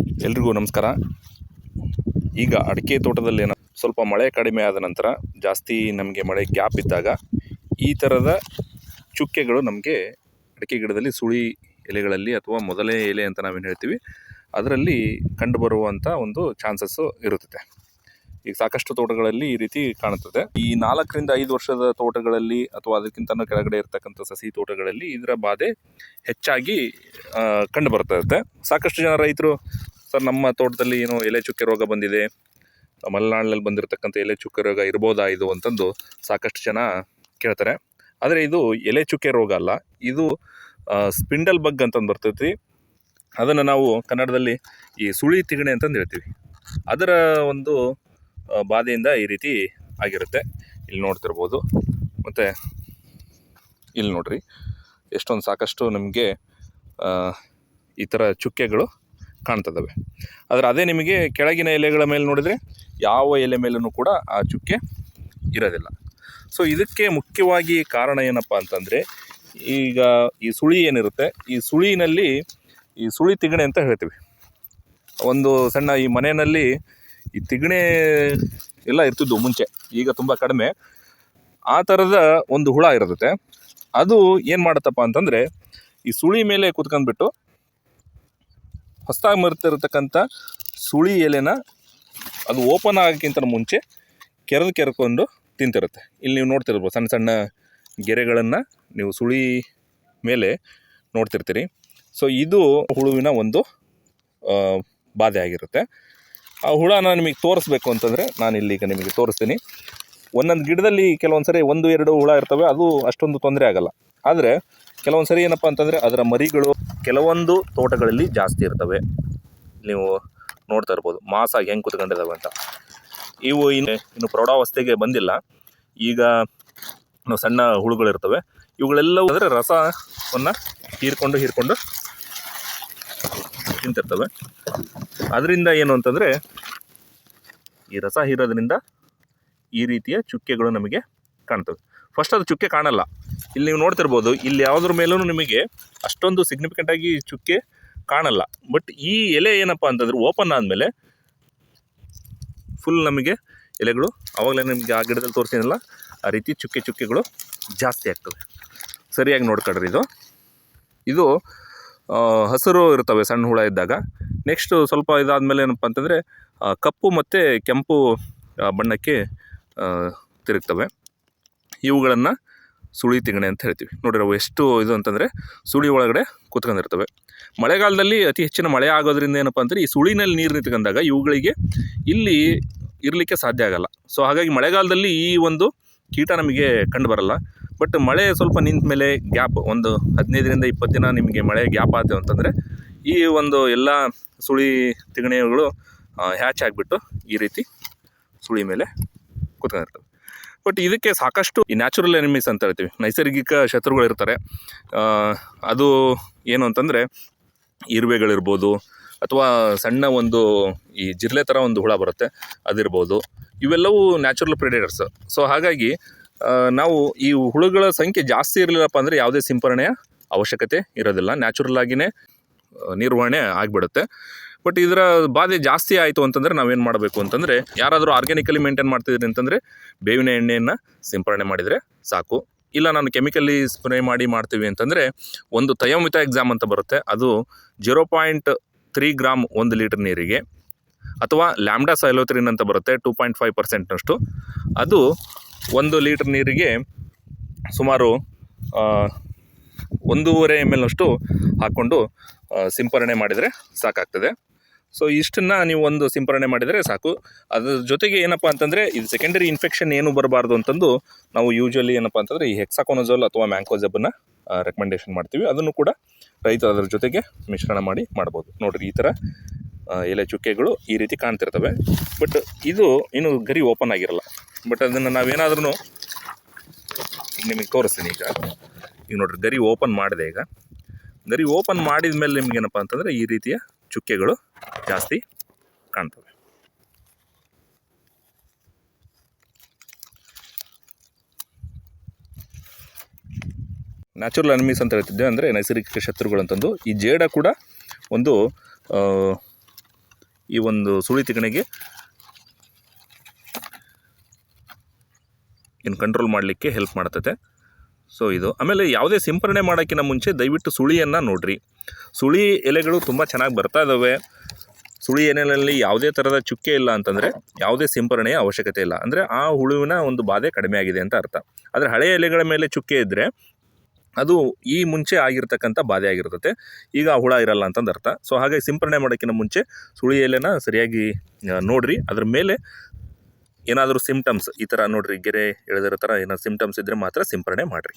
ಎಲ್ರಿಗೂ ನಮಸ್ಕಾರ. ಈಗ ಅಡಿಕೆ ತೋಟದಲ್ಲಿ ಏನೋ ಸ್ವಲ್ಪ ಮಳೆ ಕಡಿಮೆ ಆದ ನಂತರ ಜಾಸ್ತಿ ನಮಗೆ ಮಳೆ ಗ್ಯಾಪ್ ಇದ್ದಾಗ ಈ ಥರದ ಚುಕ್ಕೆಗಳು ನಮಗೆ ಅಡಿಕೆ ಗಿಡದಲ್ಲಿ ಸುಳಿ ಎಲೆಗಳಲ್ಲಿ ಅಥವಾ ಮೊದಲನೇ ಎಲೆ ಅಂತ ನಾವೇನು ಹೇಳ್ತೀವಿ, ಅದರಲ್ಲಿ ಕಂಡುಬರುವಂಥ ಒಂದು ಚಾನ್ಸಸ್ಸು ಇರುತ್ತದೆ. ಈಗ ಸಾಕಷ್ಟು ತೋಟಗಳಲ್ಲಿ ಈ ರೀತಿ ಕಾಣುತ್ತದೆ. ಈ ನಾಲ್ಕರಿಂದ ಐದು ವರ್ಷದ ತೋಟಗಳಲ್ಲಿ ಅಥವಾ ಅದಕ್ಕಿಂತ ಕೆಳಗಡೆ ಇರತಕ್ಕಂಥ ಸಸಿ ತೋಟಗಳಲ್ಲಿ ಇದರ ಬಾಧೆ ಹೆಚ್ಚಾಗಿ ಕಂಡು ಬರ್ತಾ ಸಾಕಷ್ಟು ಜನ ರೈತರು, ಸರ್, ನಮ್ಮ ತೋಟದಲ್ಲಿ ಏನೋ ಎಲೆ ಚುಕ್ಕೆ ರೋಗ ಬಂದಿದೆ, ಮಲೆನಾಡಿನಲ್ಲಿ ಬಂದಿರತಕ್ಕಂಥ ಎಲೆ ಚುಕ್ಕೆ ರೋಗ ಇರ್ಬೋದಾ ಇದು ಅಂತಂದು ಸಾಕಷ್ಟು ಜನ ಕೇಳ್ತಾರೆ. ಆದರೆ ಇದು ಎಲೆ ಚುಕ್ಕೆ ರೋಗ ಅಲ್ಲ, ಇದು ಸ್ಪಿಂಡಲ್ ಬಗ್ ಅಂತಂದು ಬರ್ತೈತಿ. ಅದನ್ನು ನಾವು ಕನ್ನಡದಲ್ಲಿ ಈ ಸುಳಿ ತಿಗಣೆ ಅಂತಂದು ಹೇಳ್ತೀವಿ. ಅದರ ಒಂದು ಬಾಧೆಯಿಂದ ಈ ರೀತಿ ಆಗಿರುತ್ತೆ. ಇಲ್ಲಿ ನೋಡ್ತಿರ್ಬೋದು. ಮತ್ತು ಇಲ್ಲಿ ನೋಡ್ರಿ, ಎಷ್ಟೊಂದು ಸಾಕಷ್ಟು ನಮಗೆ ಈ ಥರ ಚುಕ್ಕೆಗಳು ಕಾಣ್ತದವೆ. ಆದರೆ ಅದೇ ನಿಮಗೆ ಕೆಳಗಿನ ಎಲೆಗಳ ಮೇಲೆ ನೋಡಿದರೆ ಯಾವ ಎಲೆ ಮೇಲೂ ಕೂಡ ಆ ಚುಕ್ಕೆ ಇರೋದಿಲ್ಲ. ಸೊ ಇದಕ್ಕೆ ಮುಖ್ಯವಾಗಿ ಕಾರಣ ಏನಪ್ಪ ಅಂತಂದರೆ, ಈಗ ಈ ಸುಳಿ ಏನಿರುತ್ತೆ, ಈ ಸುಳಿನಲ್ಲಿ ಈ ಸುಳಿ ತಿಗಣೆ ಅಂತ ಹೇಳ್ತೀವಿ. ಒಂದು ಸಣ್ಣ ಈ ಮನೆಯಲ್ಲಿ ಈ ತಿಗಣೆ ಎಲ್ಲ ಇರ್ತಿದ್ವು ಮುಂಚೆ, ಈಗ ತುಂಬ ಕಡಿಮೆ. ಆ ಥರದ ಒಂದು ಹುಳ ಇರುತ್ತೆ. ಅದು ಏನು ಮಾಡುತ್ತಪ್ಪ ಅಂತಂದರೆ, ಈ ಸುಳಿ ಮೇಲೆ ಕೂತ್ಕೊಂಡ್ಬಿಟ್ಟು ಹೊಸದಾಗಿ ಮರ್ತಿರತಕ್ಕಂಥ ಸುಳಿ ಎಲೆನ ಅದು ಓಪನ್ ಆಗೋಕ್ಕಿಂತ ಮುಂಚೆ ಕೆರೆದು ಕೆರ್ಕೊಂಡು ತಿಂತಿರುತ್ತೆ. ಇಲ್ಲಿ ನೀವು ನೋಡ್ತಿರ್ಬೋದು, ಸಣ್ಣ ಸಣ್ಣ ಗೆರೆಗಳನ್ನು ನೀವು ಸುಳಿ ಮೇಲೆ ನೋಡ್ತಿರ್ತೀರಿ. ಸೊ ಇದು ಹುಳುವಿನ ಒಂದು ಬಾಧೆ ಆಗಿರುತ್ತೆ ಆ ಹುಳನ ನಿಮಗೆ ತೋರಿಸ್ಬೇಕು ಅಂತಂದರೆ ನಾನು ಇಲ್ಲಿಗ ನಿಮಗೆ ತೋರಿಸ್ತೀನಿ. ಒಂದೊಂದು ಗಿಡದಲ್ಲಿ ಕೆಲವೊಂದು ಸರಿ ಒಂದು, ಎರಡು ಹುಳ ಇರ್ತವೆ, ಅದು ಅಷ್ಟೊಂದು ತೊಂದರೆ ಆಗಲ್ಲ. ಆದರೆ ಕೆಲವೊಂದು ಸರಿ ಏನಪ್ಪ ಅಂತಂದರೆ ಅದರ ಮರಿಗಳು ಕೆಲವೊಂದು ತೋಟಗಳಲ್ಲಿ ಜಾಸ್ತಿ ಇರ್ತವೆ. ನೀವು ನೋಡ್ತಾ ಇರ್ಬೋದು ಮಾಸಾಗಿ ಹೆಂಗೆ ಕುತ್ಕೊಂಡಿದ್ದಾವೆ ಅಂತ. ಇವು ಇನ್ನು ಇನ್ನು ಪ್ರೌಢಾವಸ್ಥೆಗೆ ಬಂದಿಲ್ಲ. ಈಗ ಸಣ್ಣ ಹುಳುಗಳಿರ್ತವೆ. ಇವುಗಳೆಲ್ಲವೂ ಅಂದರೆ ರಸವನ್ನು ಹೀರ್ಕೊಂಡು ಹೀರ್ಕೊಂಡು ತಿಂತಿರ್ತವೆ. ಅದರಿಂದ ಏನು ಅಂತಂದರೆ ಈ ರಸ ಹೀರೋದ್ರಿಂದ ಈ ರೀತಿಯ ಚುಕ್ಕೆಗಳು ನಮಗೆ ಕಾಣ್ತವೆ. ಫಸ್ಟ್ ಅದು ಚುಕ್ಕೆ ಕಾಣಲ್ಲ. ಇಲ್ಲಿ ನೀವು ನೋಡ್ತಿರ್ಬೋದು, ಇಲ್ಲಿ ಯಾವುದ್ರ ಮೇಲೂ ನಿಮಗೆ ಅಷ್ಟೊಂದು ಸಿಗ್ನಿಫಿಕೆಂಟಾಗಿ ಚುಕ್ಕೆ ಕಾಣಲ್ಲ. ಬಟ್ ಈ ಎಲೆ ಏನಪ್ಪ ಅಂತಂದ್ರೆ ಓಪನ್ ಆದಮೇಲೆ ಫುಲ್ ನಮಗೆ ಎಲೆಗಳು ಆವಾಗಲೇ ನಿಮಗೆ ಆ ಗಿಡದಲ್ಲಿ ತೋರಿಸಿನಲ್ಲ ಆ ರೀತಿ ಚುಕ್ಕೆ ಚುಕ್ಕೆಗಳು ಜಾಸ್ತಿ ಆಗ್ತವೆ. ಸರಿಯಾಗಿ ನೋಡ್ಕೊಳ್ರಿ ಇದು. ಇದು ಹಸಿರು ಇರ್ತವೆ, ಸಣ್ಣ ಹುಳ ಇದ್ದಾಗ. ನೆಕ್ಸ್ಟು ಸ್ವಲ್ಪ ಇದಾದಮೇಲೆ ಏನಪ್ಪ ಅಂತಂದರೆ ಕಪ್ಪು ಮತ್ತು ಕೆಂಪು ಬಣ್ಣಕ್ಕೆ ತಿರುಗ್ತವೆ. ಇವುಗಳನ್ನು ಸುಳಿ ತಿಂಗಣೆ ಅಂತ ಹೇಳ್ತೀವಿ. ನೋಡಿರಿ, ಅವು ಎಷ್ಟು ಇದು ಅಂತಂದರೆ ಸುಳಿ ಒಳಗಡೆ ಕೂತ್ಕೊಂಡಿರ್ತವೆ. ಮಳೆಗಾಲದಲ್ಲಿ ಅತಿ ಹೆಚ್ಚಿನ ಮಳೆ ಆಗೋದ್ರಿಂದ ಏನಪ್ಪ ಅಂದರೆ ಈ ಸುಳಿನಲ್ಲಿ ನೀರು ನಿಂತ್ಕೊಂಡಾಗ ಇವುಗಳಿಗೆ ಇಲ್ಲಿ ಇರಲಿಕ್ಕೆ ಸಾಧ್ಯ ಆಗಲ್ಲ. ಸೊ ಹಾಗಾಗಿ ಮಳೆಗಾಲದಲ್ಲಿ ಈ ಒಂದು ಕೀಟ ನಮಗೆ ಕಂಡು ಬರಲ್ಲ. ಬಟ್ ಮಳೆ ಸ್ವಲ್ಪ ನಿಂತ ಮೇಲೆ ಗ್ಯಾಪ್, ಒಂದು ಹದಿನೈದರಿಂದ ಇಪ್ಪತ್ತು ದಿನ ನಿಮಗೆ ಮಳೆ ಗ್ಯಾಪ್ ಆಯ್ತು ಅಂತಂದರೆ ಈ ಒಂದು ಎಲ್ಲ ಸುಳಿ ತಿಗಣೆಗಳು ಹ್ಯಾಚ್ ಆಗಿಬಿಟ್ಟು ಈ ರೀತಿ ಸುಳಿ ಮೇಲೆ ಕೂತ್ಕೊಂಡಿರ್ತವೆ ಬಟ್ ಇದಕ್ಕೆ ಸಾಕಷ್ಟು ಈ ನ್ಯಾಚುರಲ್ ಎನಿಮೀಸ್ ಅಂತ ಹೇಳ್ತೀವಿ. ನೈಸರ್ಗಿಕ ಶತ್ರುಗಳು ಇರ್ತಾರೆ ಆ, ಅದು ಏನು ಅಂತಂದರೆ ಇರುವೆಗಳಿರ್ಬೋದು ಅಥವಾ ಸಣ್ಣ ಒಂದು ಈ ಜಿರ್ಲೆ ಥರ ಒಂದು ಹುಳ ಬರುತ್ತೆ ಅದಿರ್ಬೋದು. ಇವೆಲ್ಲವೂ ನ್ಯಾಚುರಲ್ ಪ್ರಿಡೇಟರ್ಸ್ ಸೊ ಹಾಗಾಗಿ ನಾವು ಈ ಹುಳುಗಳ ಸಂಖ್ಯೆ ಜಾಸ್ತಿ ಇರಲಿಲ್ಲಪ್ಪ ಅಂದರೆ ಯಾವುದೇ ಸಿಂಪರಣೆಯ ಅವಶ್ಯಕತೆ ಇರೋದಿಲ್ಲ. ನ್ಯಾಚುರಲ್ ಆಗಿಯೇ ನಿರ್ವಹಣೆ ಆಗಿಬಿಡುತ್ತೆ. ಬಟ್ ಇದರ ಬಾಧೆ ಜಾಸ್ತಿ ಆಯಿತು ಅಂತಂದರೆ ನಾವೇನು ಮಾಡಬೇಕು ಅಂತಂದರೆ ಯಾರಾದರೂ ಆರ್ಗ್ಯಾನಿಕಲಿ ಮೇಂಟೈನ್ ಮಾಡ್ತಿದ್ದೀರಿ ಅಂತಂದರೆ ಬೇವಿನ ಎಣ್ಣೆಯನ್ನು ಸಿಂಪರಣೆ ಮಾಡಿದರೆ ಸಾಕು. ಇಲ್ಲ ನಾನು ಕೆಮಿಕಲಿ ಸ್ಪ್ರೇ ಮಾಡಿ ಮಾಡ್ತೀವಿ ಅಂತಂದರೆ ಒಂದು ತಯೋಮಿತ ಎಕ್ಸಾಮ್ ಅಂತ ಬರುತ್ತೆ. ಅದು ಜೀರೋ ಪಾಯಿಂಟ್ ತ್ರೀ ಗ್ರಾಮ್ ಒಂದು ಲೀಟರ್ ನೀರಿಗೆ ಅಥವಾ ಲ್ಯಾಮ್ಡಾ ಸೈಲೋತ್ರಿನ್ ಅಂತ ಬರುತ್ತೆ ಟೂ ಪಾಯಿಂಟ್ ಫೈವ್ ಪರ್ಸೆಂಟ್ನಷ್ಟು ಅದು ಒಂದು ಲೀಟರ್ ನೀರಿಗೆ ಸುಮಾರು ಒಂದೂವರೆ ಎಂ ಎಲ್ನಷ್ಟು ಹಾಕ್ಕೊಂಡು ಸಿಂಪರಣೆ ಮಾಡಿದರೆ ಸಾಕಾಗ್ತದೆ. ಸೊ ಇಷ್ಟನ್ನು ನೀವು ಒಂದು ಸಿಂಪರಣೆ ಮಾಡಿದರೆ ಸಾಕು. ಅದ್ರ ಜೊತೆಗೆ ಏನಪ್ಪ ಅಂತಂದರೆ, ಇದು ಸೆಕೆಂಡರಿ ಇನ್ಫೆಕ್ಷನ್ ಏನು ಬರಬಾರ್ದು ಅಂತಂದು ನಾವು ಯೂಶ್ವಲಿ ಏನಪ್ಪ ಅಂತಂದರೆ ಈ ಹೆಕ್ಸಾಕೋನಜೋಲ್ ಅಥವಾ ಮ್ಯಾಂಕೋಜೆಬನ್ನು ರೆಕಮೆಂಡೇಷನ್ ಮಾಡ್ತೀವಿ. ಅದನ್ನು ಕೂಡ ರೈತ ಅದರ ಜೊತೆಗೆ ಮಿಶ್ರಣ ಮಾಡಿ ಮಾಡ್ಬೋದು. ನೋಡಿರಿ, ಈ ಥರ ಎಲೆ ಚುಕ್ಕೆಗಳು ಈ ರೀತಿ ಕಾಣ್ತಿರ್ತವೆ. ಬಟ್ ಇದು ಇನ್ನು ಗರಿ ಓಪನ್ ಆಗಿರಲ್ಲ. ಬಟ್ ಅದನ್ನು ನಾವೇನಾದ್ರೂ ನಿಮಗೆ ತೋರಿಸ್ತೀನಿ ಈಗ. ಈಗ ನೋಡಿರಿ, ಗರಿ ಓಪನ್ ಮಾಡಿದೆ ಈಗ. ಗರಿ ಓಪನ್ ಮಾಡಿದ ಮೇಲೆ ನಿಮ್ಗೆ ಏನಪ್ಪ ಅಂತಂದರೆ ಈ ರೀತಿಯ ಚುಕ್ಕೆಗಳು ಜಾಸ್ತಿ ಕಾಣ್ತವೆ. ನ್ಯಾಚುರಲ್ ಅನಿಮೀಸ್ ಅಂತ ಹೇಳ್ತಿದ್ದೆ, ಅಂದರೆ ನೈಸರ್ಗಿಕ ಶತ್ರುಗಳು ಅಂತಂದು ಈ ಜೇಡ ಕೂಡ ಒಂದು ಈ ಒಂದು ಸುಳಿ ತಿಗಣೆಗೆ ಏನು ಕಂಟ್ರೋಲ್ ಮಾಡಲಿಕ್ಕೆ ಹೆಲ್ಪ್ ಮಾಡ್ತತೆ. ಸೊ ಇದು. ಆಮೇಲೆ ಯಾವುದೇ ಸಿಂಪರಣೆ ಮಾಡೋಕ್ಕಿಂತ ಮುಂಚೆ ದಯವಿಟ್ಟು ಸುಳಿಯನ್ನು ನೋಡಿರಿ. ಸುಳಿ ಎಲೆಗಳು ತುಂಬ ಚೆನ್ನಾಗಿ ಬರ್ತಾ ಇದ್ದಾವೆ ಸುಳಿ ಎಲೆಗಳಲ್ಲಿ ಯಾವುದೇ ಥರದ ಚುಕ್ಕೆ ಇಲ್ಲ ಅಂತಂದರೆ ಯಾವುದೇ ಸಿಂಪರಣೆಯ ಅವಶ್ಯಕತೆ ಇಲ್ಲ. ಅಂದರೆ ಆ ಹುಳುವಿನ ಒಂದು ಬಾಧೆ ಕಡಿಮೆ ಆಗಿದೆ ಅಂತ ಅರ್ಥ. ಆದರೆ ಹಳೆಯ ಎಲೆಗಳ ಮೇಲೆ ಚುಕ್ಕೆ ಇದ್ದರೆ ಅದು ಈ ಮುಂಚೆ ಆಗಿರ್ತಕ್ಕಂಥ ಬಾಧೆ ಆಗಿರ್ತತೆ. ಈಗ ಆ ಹುಳ ಇರಲ್ಲ ಅಂತಂದು ಅರ್ಥ. ಸೊ ಹಾಗಾಗಿ ಸಿಂಪರಣೆ ಮಾಡೋಕ್ಕಿಂತ ಮುಂಚೆ ಸುಳಿ ಎಲೆನ ಸರಿಯಾಗಿ ನೋಡಿರಿ. ಅದ್ರ ಮೇಲೆ ಏನಾದರೂ ಸಿಮ್ಟಮ್ಸ್ ಈ ಥರ ನೋಡಿರಿ ಗೆರೆ ಎಳೆದಿರೋ ಥರ ಏನಾದ್ರು ಸಿಂಪ್ಟಮ್ಸ್ ಇದ್ದರೆ ಮಾತ್ರ ಸಿಂಪರಣೆ ಮಾಡಿರಿ.